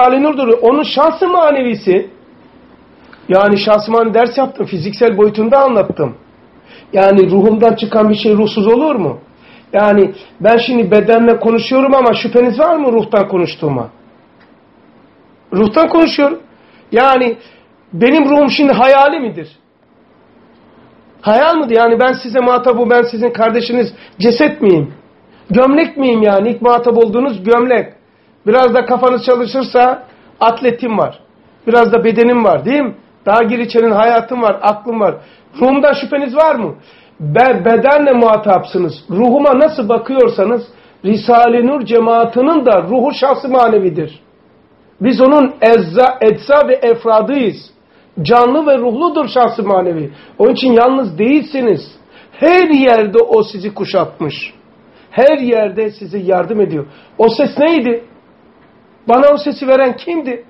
Risale-i Nur'dur. Onun şahsı manevisi yani şahsı manevi ders yaptım. Fiziksel boyutunda anlattım. Yani ruhumdan çıkan bir şey ruhsuz olur mu? Yani ben şimdi bedenle konuşuyorum ama şüpheniz var mı ruhtan konuştuğuma? Ruhtan konuşuyorum. Yani benim ruhum şimdi hayali midir? Hayal midir? Yani ben size muhatap ben sizin kardeşiniz ceset miyim? Gömlek miyim yani? İlk muhatap olduğunuz gömlek. Biraz da kafanız çalışırsa atletim var. Biraz da bedenim var değil mi? Daha gir içerin hayatım var, aklım var. Ruhumdan şüpheniz var mı? Be bedenle muhatapsınız. Ruhuma nasıl bakıyorsanız Risale-i Nur cemaatinin da ruhu şahsı manevidir. Biz onun ezza, etsa ve efradıyız. Canlı ve ruhludur şahsı manevi. Onun için yalnız değilsiniz. Her yerde o sizi kuşatmış. Her yerde size yardım ediyor. O ses neydi? Bana o sesi veren kimdi?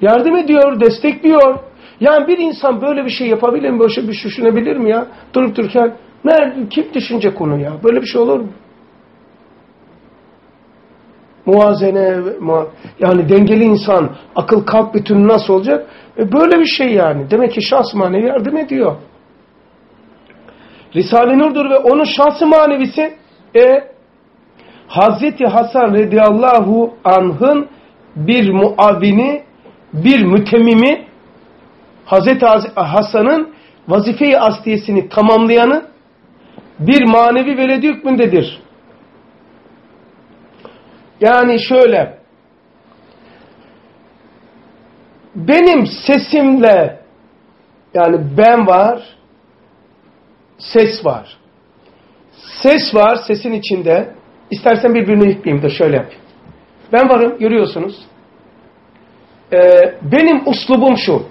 Yardım ediyor, destekliyor. Yani bir insan böyle bir şey yapabilir mi? Böyle bir şey düşünebilir mi ya? Durup dururken nerede, kim düşünecek onu ya? Böyle bir şey olur mu? Muazene, yani dengeli insan, akıl kalp bütünü nasıl olacak? E böyle bir şey yani. Demek ki şahs manevi yardım ediyor. Risale-i Nur'dur ve onun şahsı manevisi e, Hazreti Hasan radıyallahu anh'ın bir muavini, bir mütemmimi Hazreti Hasan'ın vazife-i asliyesini tamamlayanı bir manevi veledi hükmündedir. Yani şöyle benim sesimle yani ben var ses var. Ses var sesin içinde. İstersen birbirini yükleyeyim de şöyle yapayım. Ben varım görüyorsunuz. Ee, benim uslubum şu.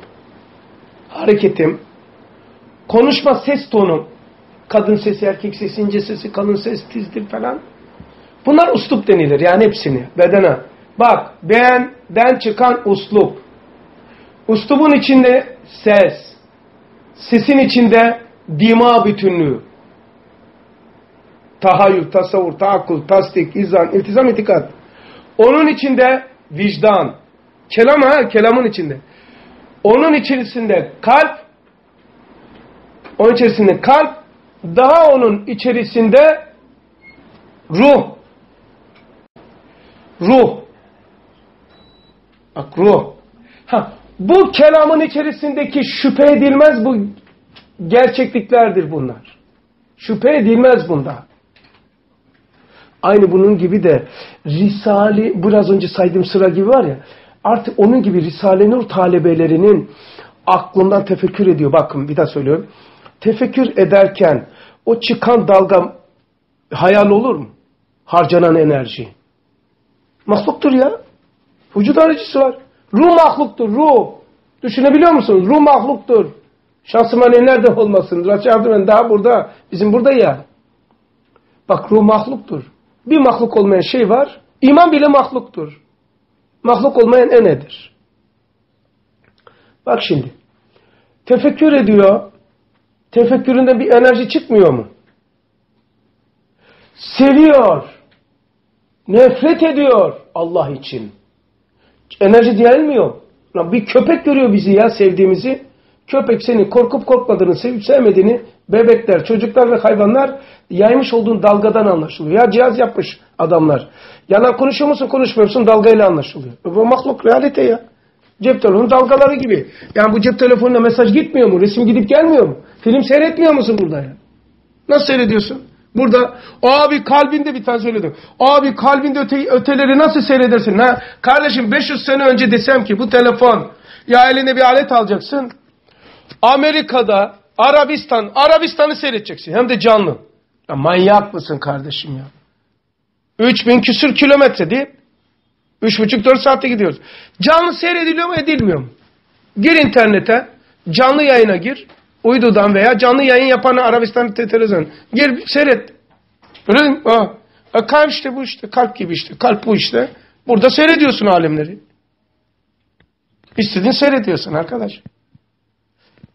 Hareketim, konuşma ses tonum, kadın sesi, erkek sesi, ince sesi, kalın ses, tizdir falan. Bunlar uslup denilir yani hepsini bedene. Bak benden çıkan uslup. Uslubun içinde ses. Sesin içinde dima bütünlüğü. Tahayyül, tasavvur, taakkul, tasdik, izan, iltizam, itikat. Onun içinde vicdan. Kelam ha, kelamın içinde. Onun içerisinde kalp, onun içerisinde kalp, daha onun içerisinde ruh. Ruh. Bak ruh. Ha, bu kelamın içerisindeki şüphe edilmez bu gerçekliklerdir bunlar. Şüphe edilmez bunda. Aynı bunun gibi de Risale, biraz önce saydığım sıra gibi var ya, artık onun gibi Risale-i Nur talebelerinin aklından tefekkür ediyor. Bakın bir daha söylüyorum. Tefekkür ederken o çıkan dalga hayal olur mu? Harcanan enerji. Mahluktur ya. Vücut aracısı var. Ruh mahluktur, ruh. Düşünebiliyor musun? Ruh mahluktur. Şansıma nerede olmasın? Raçı daha burada. Bizim burada ya. Bak ruh mahluktur. Bir mahluk olmayan şey var. İman bile mahluktur. Mahluk olmayan enedir. Bak şimdi. Tefekkür ediyor. Tefekküründe bir enerji çıkmıyor mu? Seviyor. Nefret ediyor Allah için. Enerji gelmiyor. Bir köpek görüyor bizi ya sevdiğimizi. Köpek seni korkup korkmadığını, sevip sevmediğini bebekler, çocuklar ve hayvanlar yaymış olduğun dalgadan anlaşılıyor. Ya cihaz yapmış adamlar. Yalan konuşuyor musun, konuşmuyor musun dalgayla anlaşılıyor. Bu mahluk realite ya. Cep telefonu dalgaları gibi. Yani bu cep telefonuna mesaj gitmiyor mu? Resim gidip gelmiyor mu? Film seyretmiyor musun burada ya? Nasıl seyrediyorsun? Burada abi kalbinde bir tane söyledim. Abi kalbinde öte, öteleri nasıl seyredersin? Ha? Kardeşim 500 sene önce desem ki bu telefon ya eline bir alet alacaksın. Amerika'da Arabistan, Arabistan'ı seyredeceksin. Hem de canlı. Ya manyak mısın kardeşim ya? 3000 küsür kilometre değil. 3,5-4 saatte gidiyoruz. Canlı seyrediliyor mu edilmiyor mu? Gir internete. Canlı yayına gir. Uydudan veya canlı yayın yapan Arabistan televizyon. Gir seyret. Öyle mi? Ha. E, kalp işte bu işte. Kalp gibi işte. Kalp bu işte. Burada seyrediyorsun alemleri. İstediğin seyrediyorsun arkadaş.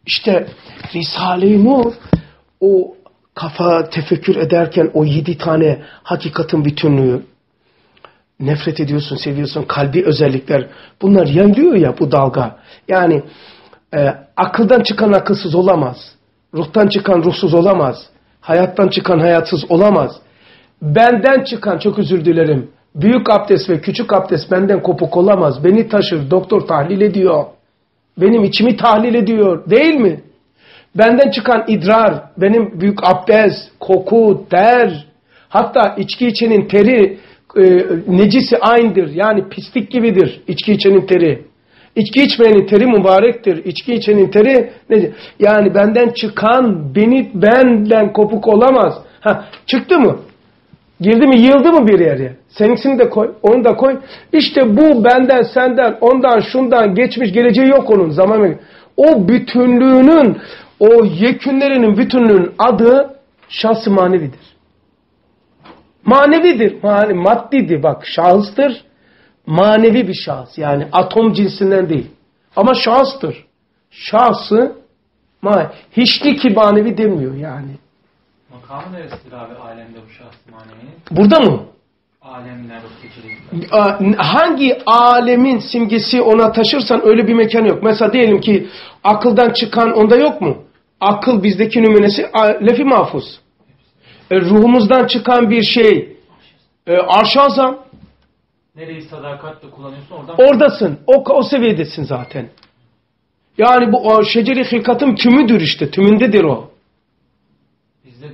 İşte Risale-i Nur o kafa tefekkür ederken o yedi tane hakikatin bütünlüğü nefret ediyorsun, seviyorsun, kalbi özellikler. Bunlar yayılıyor ya bu dalga. Yani e, akıldan çıkan akılsız olamaz. Ruhtan çıkan ruhsuz olamaz. Hayattan çıkan hayatsız olamaz. Benden çıkan, çok özür dilerim, büyük abdest ve küçük abdest benden kopuk olamaz. Beni taşır, doktor tahlil ediyor. Benim içimi tahlil ediyor. Değil mi? Benden çıkan idrar, benim büyük abdest, koku, ter, hatta içki içenin teri, e, necisi aynıdır. Yani pislik gibidir içki içenin teri. İçki içmeyenin teri mübarektir. İçki içenin teri nedir? Yani benden çıkan beni benden kopuk olamaz. Ha, çıktı mı? Girdi mi yığıldı mı bir yere? Seninkisini de koy, onu da koy. İşte bu benden, senden, ondan, şundan, geçmiş, geleceği yok onun zamanı. O bütünlüğünün, o yekünlerinin bütünlüğünün adı şahs manevidir. Manevidir, mani, maddidir bak şahıstır. Manevi bir şahıs yani atom cinsinden değil. Ama şahıstır. Şahsı ma hiçli ki manevi demiyor yani. Makamı neresidir abi alemde bu şahs manevinin? Burada mı? Alemler hangi alemin simgesi ona taşırsan öyle bir mekan yok. Mesela diyelim ki akıldan çıkan onda yok mu? Akıl bizdeki nümunesi lefi mahfuz. E, ruhumuzdan çıkan bir şey e, arş azam. Nereyi sadakatle kullanıyorsun oradan. Oradasın. O, o seviyedesin zaten. Yani bu şeceri hilkatın tümüdür işte. Tümündedir o.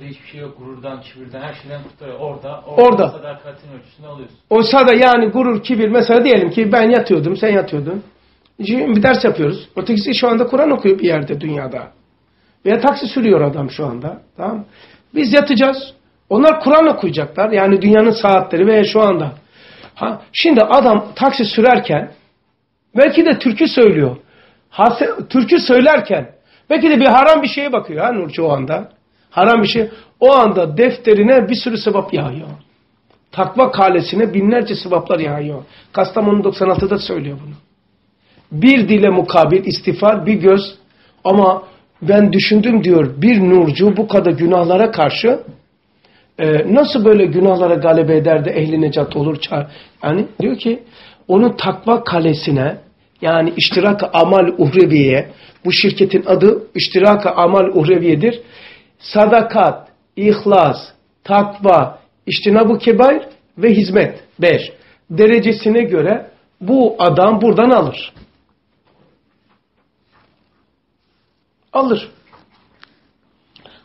Hiçbir şey yok. Gururdan, kibirden, her şeyden kurtarıyor. Orada, orada, Orada. sadakatin ölçüsünü alıyorsun. Oysa da yani gurur, kibir mesela diyelim ki ben yatıyordum, sen yatıyordun. Şimdi bir ders yapıyoruz. Ötekisi şu anda Kur'an okuyor bir yerde dünyada. Veya taksi sürüyor adam şu anda. Tamam mı? Biz yatacağız. Onlar Kur'an okuyacaklar. Yani dünyanın saatleri veya şu anda. Ha, şimdi adam taksi sürerken belki de türkü söylüyor. Hase, türkü söylerken belki de bir haram bir şeye bakıyor ha Nurcu o anda. Haram bir şey. O anda defterine bir sürü sevap yağıyor. Takva kalesine binlerce sevaplar yağıyor. Kastamonu 96'da söylüyor bunu. Bir dile mukabil istiğfar, bir göz ama ben düşündüm diyor bir nurcu bu kadar günahlara karşı e, nasıl böyle günahlara galebe eder de ehli necat olur? Yani diyor ki onun takva kalesine yani iştirak amal uhreviye bu şirketin adı iştirak amal uhreviyedir. Sadakat, ihlas, takva, iştinabu kebair ve hizmet. Beş. Derecesine göre bu adam buradan alır. Alır.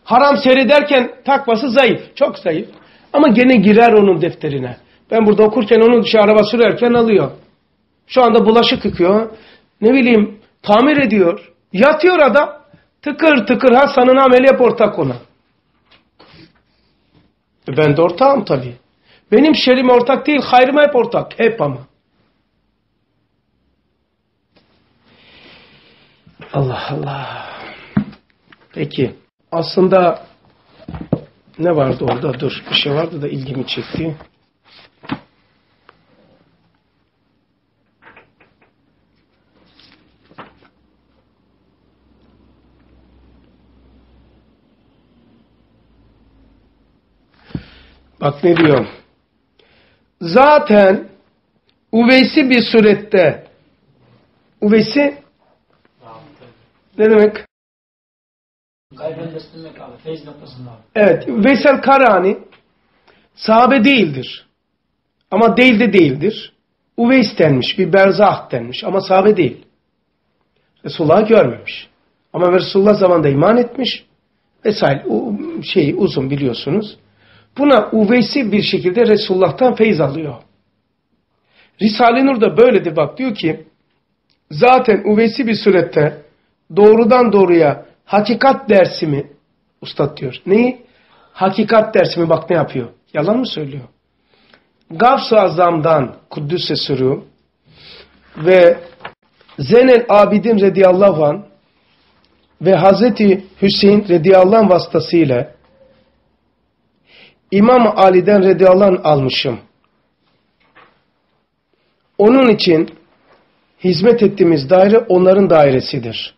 Haram seyrederken takvası zayıf. Çok zayıf. Ama gene girer onun defterine. Ben burada okurken onu dışı araba sürerken alıyor. Şu anda bulaşık yıkıyor. Ne bileyim tamir ediyor. Yatıyor adam. Tıkır tıkır Hasan'ın ameli hep ortak ona. E ben de ortağım tabii. Benim şerim ortak değil, hayrıma hep ortak. Hep ama. Allah Allah. Peki. Aslında ne vardı orada? Dur. Bir şey vardı da ilgimi çekti. Bak ne diyor. Zaten uveysi bir surette uveysi ne demek? Noktasında. Evet. Veysel Karani sahabe değildir. Ama değil de değildir. Uveys denmiş. Bir berzah denmiş. Ama sahabe değil. Resulullah'ı görmemiş. Ama Resulullah zamanında iman etmiş. Vesaire. O şey uzun biliyorsunuz. Buna uveysi bir şekilde Resulullah'tan feyz alıyor. Risale-i Nur da böyledir bak diyor ki zaten uveysi bir surette doğrudan doğruya hakikat dersimi ustad diyor. Neyi? Hakikat dersimi bak ne yapıyor? Yalan mı söylüyor? Gavs-ı Azam'dan Kuddüs'e sürü ve Zenel Abidin radıyallahu an ve Hazreti Hüseyin radıyallahu anh vasıtasıyla İmam Ali'den radıyallahu almışım. Onun için hizmet ettiğimiz daire onların dairesidir.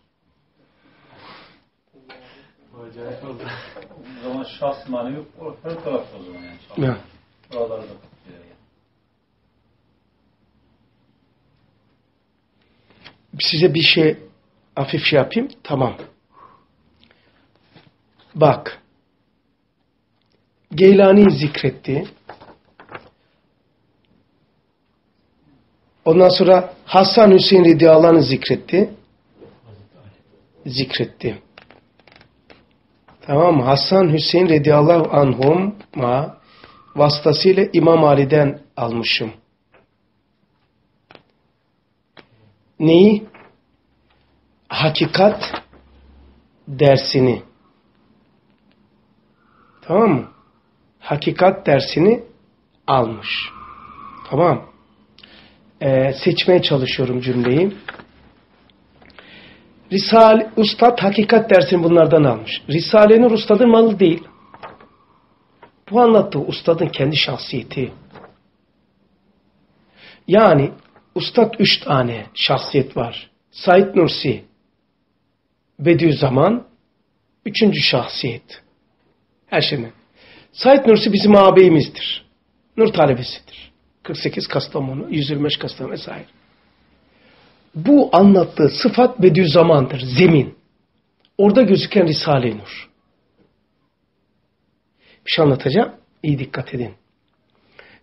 Size bir şey hafif şey yapayım. Tamam. Bak. Geylani zikretti. Ondan sonra Hasan Hüseyin radıyallahu zikretti. Zikretti. Tamam? Hasan Hüseyin radıyallahu anhum ma vasıtasıyla İmam Ali'den almışım. Neyi? Hakikat dersini. Tamam mı? Hakikat dersini almış. Tamam. Ee, seçmeye çalışıyorum cümleyi. Risale, Ustad hakikat dersini bunlardan almış. Risale-i Ustad'ın malı değil. Bu anlattığı Ustad'ın kendi şahsiyeti. Yani Ustad üç tane şahsiyet var. Said Nursi, Bediüzzaman, üçüncü şahsiyet. Her şeyden. Said Nursi bizim ağabeyimizdir. Nur talebesidir. 48 Kastamonu, 125 Kastamonu vesaire. Bu anlattığı sıfat Bediüzzaman'dır, zemin. Orada gözüken Risale-i Nur. Bir şey anlatacağım. İyi dikkat edin.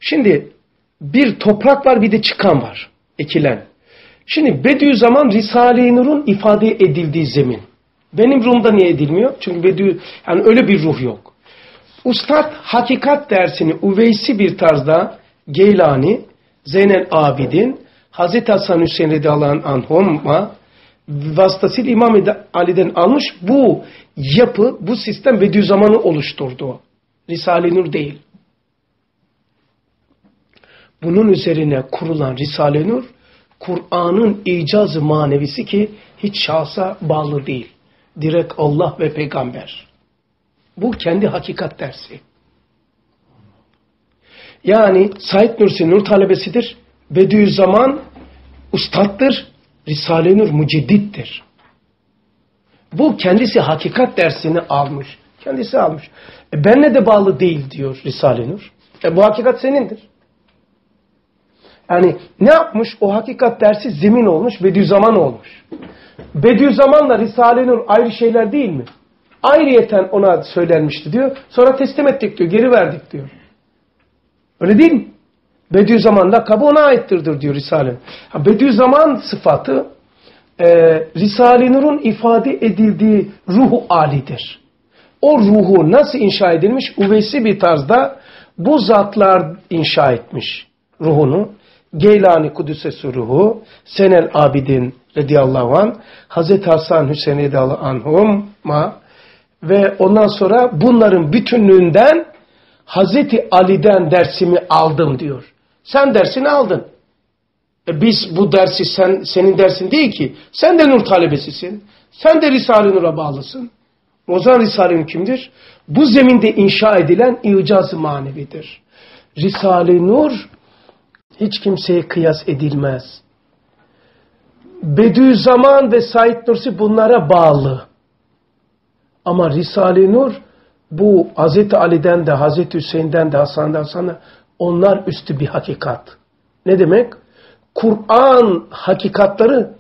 Şimdi bir toprak var bir de çıkan var. Ekilen. Şimdi Bediüzzaman Risale-i Nur'un ifade edildiği zemin. Benim ruhumda niye edilmiyor? Çünkü Bediü, yani öyle bir ruh yok. Ustad hakikat dersini uveysi bir tarzda Geylani, Zeynel Abidin, Hazreti Hasan Hüseyin radıyallahu anhum'a vasıtasıyla İmam Ali'den almış bu yapı, bu sistem Bediüzzaman'ı oluşturdu. Risale-i Nur değil. Bunun üzerine kurulan Risale-i Nur, Kur'an'ın icazı manevisi ki hiç şahsa bağlı değil. Direkt Allah ve peygamber. Bu kendi hakikat dersi. Yani Said Nursi Nur talebesidir. Bediüzzaman ustattır. Risale-i Nur müceddittir. Bu kendisi hakikat dersini almış. Kendisi almış. E benle de bağlı değil diyor Risale-i Nur. E bu hakikat senindir. Yani ne yapmış? O hakikat dersi zemin olmuş, Bediüzzaman olmuş. Bediüzzamanla Risale-i Nur ayrı şeyler değil mi? Ayrıyeten ona söylenmişti diyor. Sonra teslim ettik diyor, geri verdik diyor. Öyle değil mi? Bediüzzaman lakabı ona aittirdir diyor Risale. Ha, Bediüzzaman sıfatı e, Risale-i Nur'un ifade edildiği ruhu alidir. O ruhu nasıl inşa edilmiş? Uvesi bir tarzda bu zatlar inşa etmiş ruhunu. Geylani Kudüs'e ruhu, Senel Abidin radıyallahu an, Hazreti Hasan Hüseyin radıyallahu anhumma ve ondan sonra bunların bütünlüğünden Hazreti Ali'den dersimi aldım diyor. Sen dersini aldın. E biz bu dersi sen senin dersin değil ki. Sen de nur talebesisin. Sen de Risale-i Nur'a bağlısın. O zaman Risale-i Nur kimdir? Bu zeminde inşa edilen icaz-ı manevidir. Risale-i Nur hiç kimseye kıyas edilmez. Bediüzzaman ve Said Nursi bunlara bağlı. Ama Risale-i Nur bu Hz. Ali'den de Hz. Hüseyin'den de Hasan'dan sana onlar üstü bir hakikat. Ne demek? Kur'an hakikatları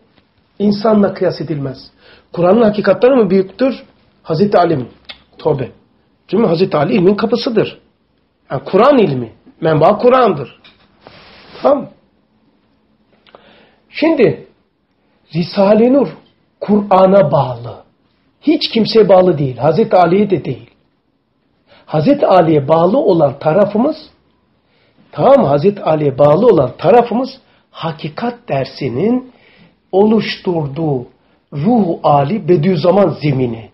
insanla kıyas edilmez. Kur'an'ın hakikatları mı büyüktür? Hz. Ali mi? Tövbe. Çünkü Hz. Ali ilmin kapısıdır. Yani Kur'an ilmi. Menba Kur'an'dır. Tamam Şimdi Risale-i Nur Kur'an'a bağlı. Hiç kimseye bağlı değil. Hazreti Ali'ye de değil. Hazreti Ali'ye bağlı olan tarafımız tamam? Hazreti Ali'ye bağlı olan tarafımız hakikat dersinin oluşturduğu ruhu Ali Bediüzzaman zemini.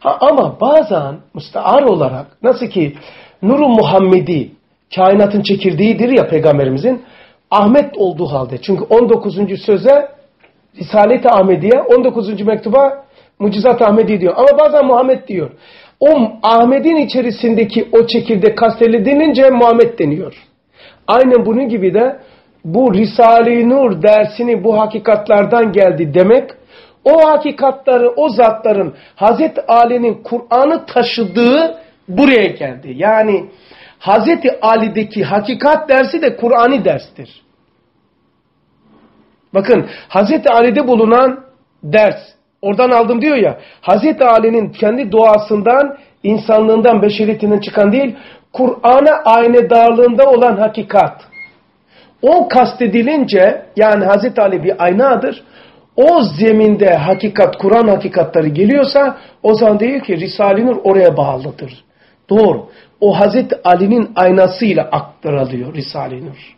Ha, ama bazen müstear olarak nasıl ki Nuru Muhammedi kainatın çekirdeğidir ya peygamberimizin Ahmet olduğu halde. Çünkü 19. söze Risalet-i Ahmediye 19. mektuba Mucizat Ahmedi diyor. Ama bazen Muhammed diyor. O Ahmet'in içerisindeki o çekirdek kastedilince Muhammed deniyor. Aynen bunun gibi de bu Risale-i Nur dersini bu hakikatlardan geldi demek o hakikatları, o zatların Hazreti Ali'nin Kur'an'ı taşıdığı buraya geldi. Yani Hazreti Ali'deki hakikat dersi de Kur'an'i derstir. Bakın Hazreti Ali'de bulunan ders. Oradan aldım diyor ya. Hazreti Ali'nin kendi doğasından, insanlığından, beşeriyetinden çıkan değil, Kur'an'a aynı darlığında olan hakikat. O kastedilince yani Hazreti Ali bir aynadır. O zeminde hakikat, Kur'an hakikatleri geliyorsa o zaman diyor ki Risale-i Nur oraya bağlıdır. Doğru. O Hazreti Ali'nin aynasıyla aktarılıyor Risale-i Nur.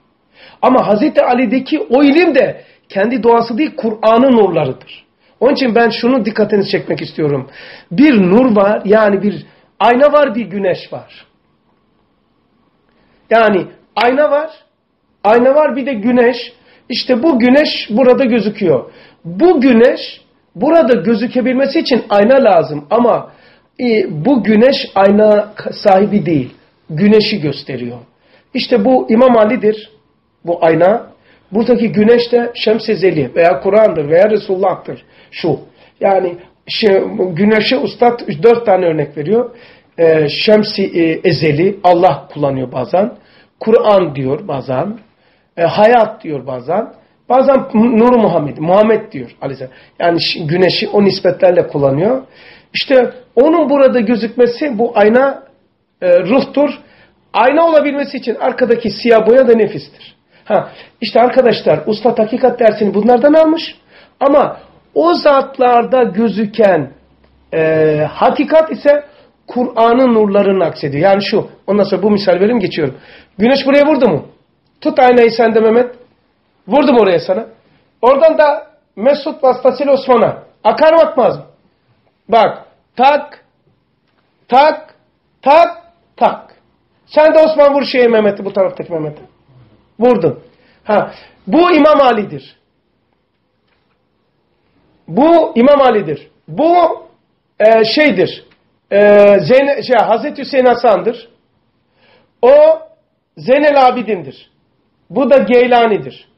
Ama Hazreti Ali'deki o ilim de kendi doğası değil Kur'an'ın nurlarıdır. Onun için ben şunu dikkatinizi çekmek istiyorum. Bir nur var yani bir ayna var bir güneş var. Yani ayna var, ayna var bir de güneş. İşte bu güneş burada gözüküyor. Bu güneş burada gözükebilmesi için ayna lazım ama e, bu güneş ayna sahibi değil. Güneşi gösteriyor. İşte bu İmam Ali'dir. Bu ayna. Buradaki güneş de Şems-i veya Kur'an'dır veya Resulullah'tır. Şu. Yani şey, güneşe ustad dört tane örnek veriyor. Ee, Şems-i e, Ezeli Allah kullanıyor bazen. Kur'an diyor bazen. E, hayat diyor bazen. Bazen Nur Muhammed, Muhammed diyor Aleyhisselam. Yani güneşi o nispetlerle kullanıyor. İşte onun burada gözükmesi bu ayna e, ruhtur. Ayna olabilmesi için arkadaki siyah boya da nefistir. Ha, işte arkadaşlar usta hakikat dersini bunlardan almış. Ama o zatlarda gözüken e, hakikat ise Kur'an'ın nurlarını aksediyor. Yani şu, ondan sonra bu misal verim geçiyorum. Güneş buraya vurdu mu? Tut aynayı sen de Mehmet. Vurdum oraya sana. Oradan da Mesut vasıtasıyla Osman'a. Akar mı akmaz mı? Bak. Tak. Tak. Tak. Tak. Sen de Osman vur şeye Mehmet'i bu taraftaki Mehmet'e. Vurdun. Ha. Bu İmam Ali'dir. Bu İmam Ali'dir. Bu e, şeydir. E, Zeyne, şey, Hazreti Hüseyin Hasan'dır. O Zeynel Abidin'dir. Bu da Geylani'dir.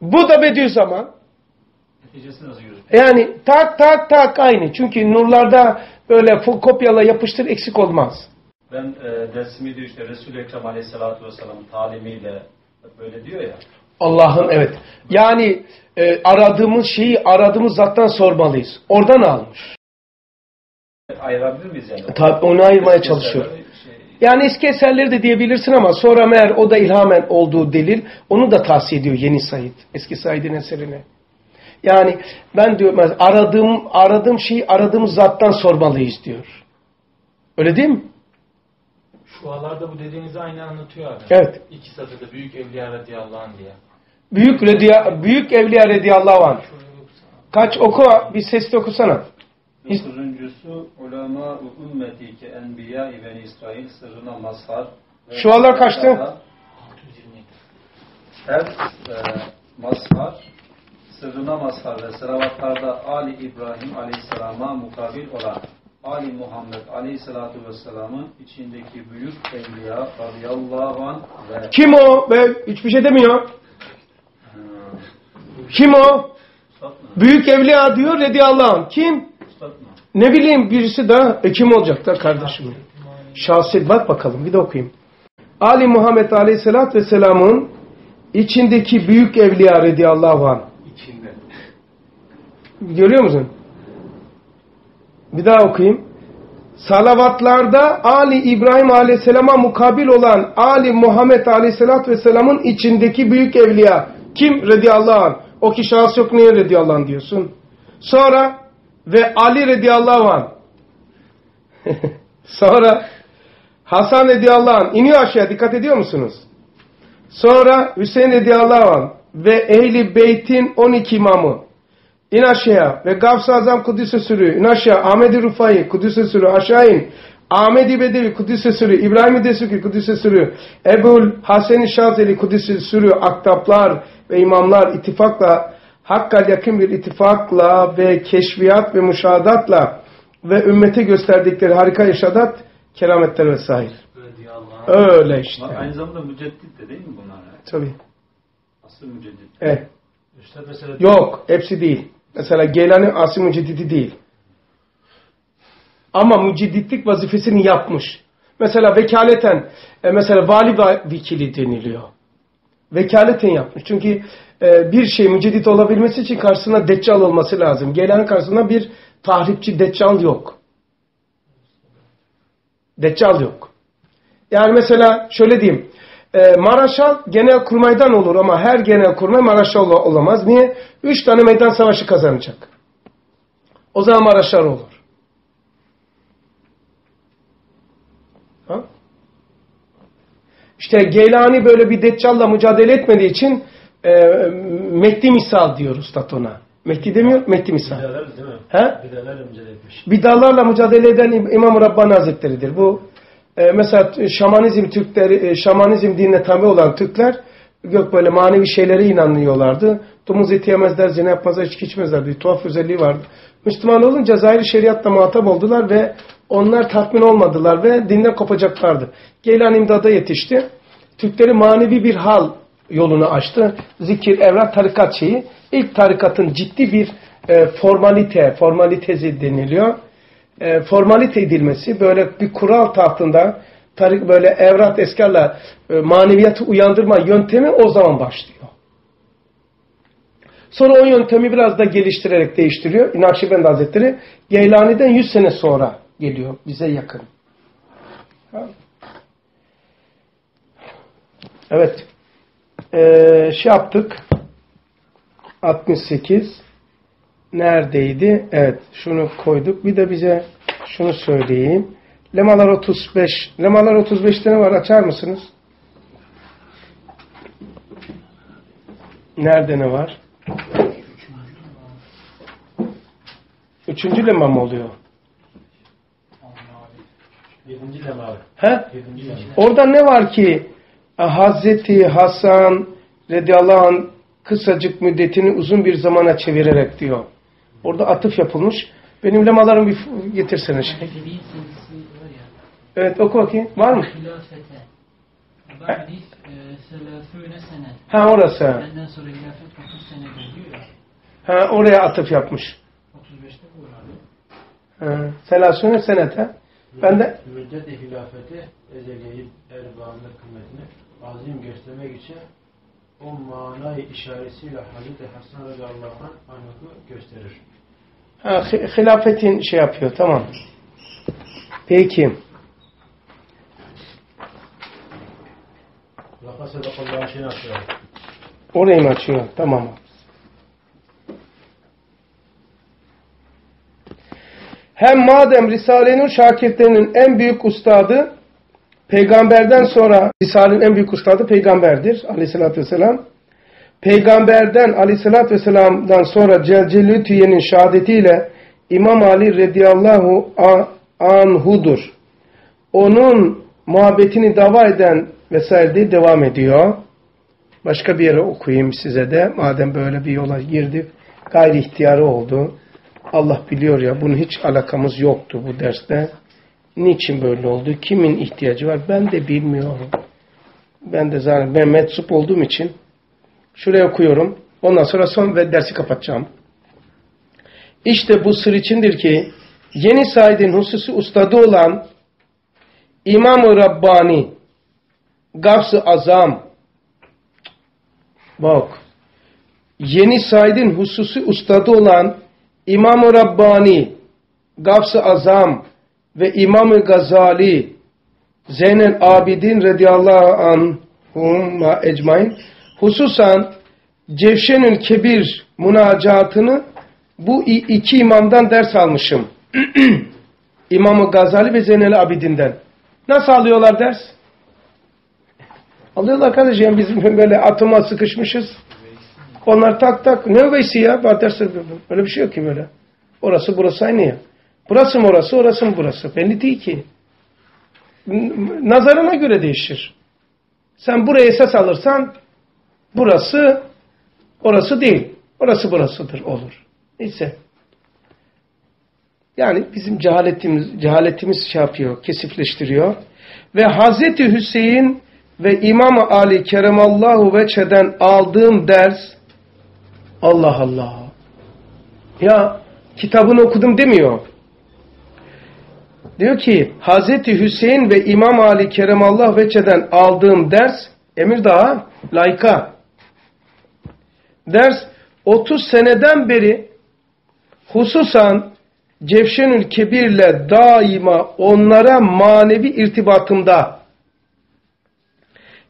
Bu da Bediüzzaman. Yani tak tak tak aynı. Çünkü nurlarda böyle kopyala yapıştır eksik olmaz. Ben e, dersimi diyor işte Resul-i Ekrem Aleyhisselatü Vesselam'ın talimiyle böyle diyor ya. Allah'ın evet. Yani e, aradığımız şeyi aradığımız zattan sormalıyız. Oradan almış. Ayırabilir miyiz yani? Tabii onu ayırmaya çalışıyor. Şey, Yani eski eserleri de diyebilirsin ama sonra meğer o da ilhamen olduğu delil onu da tavsiye ediyor Yeni Said. Eski Said'in eserine. Yani ben diyor aradığım aradığım şeyi aradığımız zattan sormalıyız diyor. Öyle değil mi? Şu alarda bu dediğinizi aynı anlatıyor abi. Evet. İki satırda Büyük Evliya radıyallahu anh diye. Büyük rediya, büyük evliya radıyallahu anh. Kaç oku bir sesli okusana. Dokuzuncusu ulema ümmeti ki enbiya ibn İsrail sırrına mazhar. ve Şu anlar kaçtı? 627. Her e, mazhar sırrına mazhar ve sıravatlarda Ali İbrahim Aleyhisselam'a mukabil olan Ali Muhammed Aleyhisselatü Vesselam'ın içindeki büyük evliya radıyallahu anh ve Kim o? Be, hiçbir şey demiyor. Kim o? Mı? Büyük evliya diyor radıyallahu anh. Kim? Mı? Ne bileyim birisi daha. E kim olacak da kardeşim? Şahsi bak bakalım bir de okuyayım. Ali Muhammed Aleyhisselatü Vesselam'ın içindeki büyük evliya radıyallahu anh. İçinde. Görüyor musun? Bir daha okuyayım. Salavatlarda Ali İbrahim Aleyhisselam'a mukabil olan Ali Muhammed Aleyhisselatü Vesselam'ın içindeki büyük evliya. Kim? Radiyallahu anh. O ki şahıs yok niye radiyallahu anh diyorsun? Sonra ve Ali radiyallahu anh. Sonra Hasan radiyallahu anh. iniyor aşağıya dikkat ediyor musunuz? Sonra Hüseyin radiyallahu anh ve Ehli Beyt'in 12 imamı. İn aşağıya. Ve Gavs-ı Azam Kudüs'e sürü. İn aşağı. Ahmet-i Rufai Kudüs'e sürü. Aşağı in. Ahmet-i Bedevi Kudüs'e sürü. İbrahim-i Desuki Kudüs'e sürü. Ebul Hasen-i Şazeli Kudüs'e sürü. Aktaplar ve imamlar ittifakla hakkal yakın bir ittifakla ve keşfiyat ve müşahadatla ve ümmete gösterdikleri harika yaşadat kerametler vesaire. Öyle işte. Bak, Aynı zamanda müceddit de değil mi bunlar? Tabii. Asıl müceddit. Evet. Üstad mesela Yok, hepsi değil. Mesela Geylani Asim Müceddidi değil. Ama mücedditlik vazifesini yapmış. Mesela vekaleten, e, mesela vali va- vekili deniliyor. Vekaleten yapmış. Çünkü e, bir şey mücedit olabilmesi için karşısına deccal olması lazım. Gelen karşısına bir tahripçi deccal yok. Deccal yok. Yani mesela şöyle diyeyim. E, Maraşal genel kurmaydan olur ama her genel kurmay Maraşal olamaz. Niye? Üç tane meydan savaşı kazanacak. O zaman Maraşal olur. Ha? İşte Geylani böyle bir deccalla mücadele etmediği için e, Mehdi misal diyor Üstad ona. Mehdi demiyor, Mehdi misal. Bidalar değil mi? He? Bidalarla mücadele etmiş. Bidalarla mücadele eden İmam Rabbani Hazretleri'dir. Bu e, mesela şamanizm Türkleri, e, şamanizm dinine tabi olan Türkler yok böyle manevi şeylere inanıyorlardı. Domuz eti yemezler, zina yapmazlar, içki içmezler. Bir tuhaf özelliği vardı. Müslüman olunca zahiri şeriatla muhatap oldular ve onlar tatmin olmadılar ve dinden kopacaklardı. Geylan imdada yetişti. Türkleri manevi bir hal yolunu açtı. Zikir, evrak, tarikat şeyi. İlk tarikatın ciddi bir e, formalite, formalitezi deniliyor. E, formalite edilmesi böyle bir kural tahtında tarik böyle evrat eskarla e, maneviyatı uyandırma yöntemi o zaman başlıyor. Sonra o yöntemi biraz da geliştirerek değiştiriyor. Nakşibend Hazretleri Geylani'den 100 sene sonra geliyor. Bize yakın. Evet. Ee, şey yaptık. 68 neredeydi? Evet. Şunu koyduk. Bir de bize şunu söyleyeyim. Lemalar 35. Lemalar 35'te ne var? Açar mısınız? Nerede ne var? Üçüncü lema mı oluyor? Yedinci lema abi. He? Yedinci lema. Orada ne var ki Hazreti Hasan radıyallahu anh kısacık müddetini uzun bir zamana çevirerek diyor. Orada atıf yapılmış. Benim lemalarımı bir getirsene şey. Evet oku bakayım. Var mı? E. Ha orası. Benden sonra hilafet 30 sene diyor ya. Ha oraya atıf yapmış. 35'te bu var abi. Ha, Selasune senete. Ben de Müddet-i hilafeti ezeliyi erbaanlı kıymetini azim göstermek için o manayı işaretiyle Hazreti Hasan radıyallahu anh anh'ı gösterir. Ha, hi- hilafetin şey yapıyor. Tamam. Peki. Orayı mı açıyor? Tamam. Hem madem Risale-i Nur şakirtlerinin en büyük ustadı peygamberden sonra Risale'nin en büyük ustadı peygamberdir aleyhissalatü vesselam. Peygamberden aleyhissalatü vesselam'dan sonra Celcelütüye'nin şehadetiyle İmam Ali radıyallahu anhudur. Onun muhabbetini dava eden vesaire diye devam ediyor. Başka bir yere okuyayım size de. Madem böyle bir yola girdik. Gayri ihtiyarı oldu. Allah biliyor ya bunun hiç alakamız yoktu bu derste. Niçin böyle oldu? Kimin ihtiyacı var? Ben de bilmiyorum. Ben de zaten ben metsup olduğum için şuraya okuyorum. Ondan sonra son ve dersi kapatacağım. İşte bu sır içindir ki Yeni Said'in hususi ustadı olan İmam-ı Rabbani Gavs-ı Azam Bak. Yeni Said'in hususi ustadı olan İmam-ı Rabbani, Gavs-ı Azam ve İmam-ı Gazali, Zeynel Abidin radıyallahu anhum ecmain, hususan Cevşenül Kebir münacatını bu iki imamdan ders almışım. İmam-ı Gazali ve Zeynel Abidin'den. Nasıl alıyorlar ders? Alıyorlar kardeşim yani biz böyle atıma sıkışmışız. Onlar tak tak ne veysi ya var derse öyle bir şey yok ki böyle. Orası burası aynı ya. Burası mı orası orası mı burası? Belli değil ki. Nazarına göre değişir. Sen buraya esas alırsan burası orası değil. Orası burasıdır olur. Neyse. Yani bizim cehaletimiz, cehaletimiz şey yapıyor, kesifleştiriyor. Ve Hazreti Hüseyin ve İmam Ali Keremallahu Veçe'den aldığım ders Allah Allah. Ya kitabını okudum demiyor. Diyor ki Hazreti Hüseyin ve İmam Ali Keremallahu Veçe'den aldığım ders Emir Dağı layıka Ders 30 seneden beri hususan Cevşenül Kebir'le daima onlara manevi irtibatımda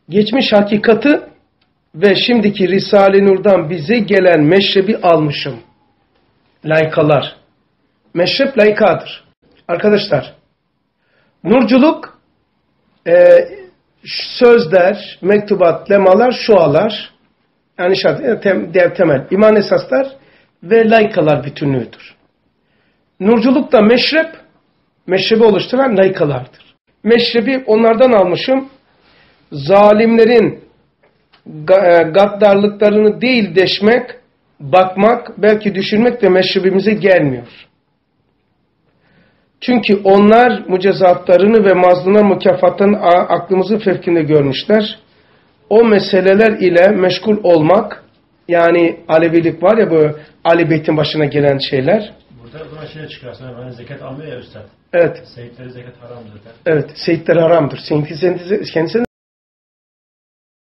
geçmiş hakikati ve şimdiki Risale-i Nur'dan bize gelen meşrebi almışım. Laykalar. Meşrep laykadır. Arkadaşlar, nurculuk e, sözler, mektubat, lemalar, şualar, yani şart, e, tem, dev temel, iman esaslar ve laykalar bütünlüğüdür. Nurculuk da meşrep, meşrebi oluşturan laykalardır. Meşrebi onlardan almışım. Zalimlerin e, gaddarlıklarını değil deşmek, bakmak, belki düşünmek de meşrebimize gelmiyor. Çünkü onlar mücezatlarını ve mazlumlar mükafatlarını aklımızın fevkinde görmüşler. O meseleler ile meşgul olmak, yani Alevilik var ya bu Ali Beyt'in başına gelen şeyler. Burada zaman şeye çıkıyor aslında hani zekat almıyor ya üstad. Evet, Seyitleri zekat haram zaten. evet. Seyitler haramdır. Kendisi, kendisi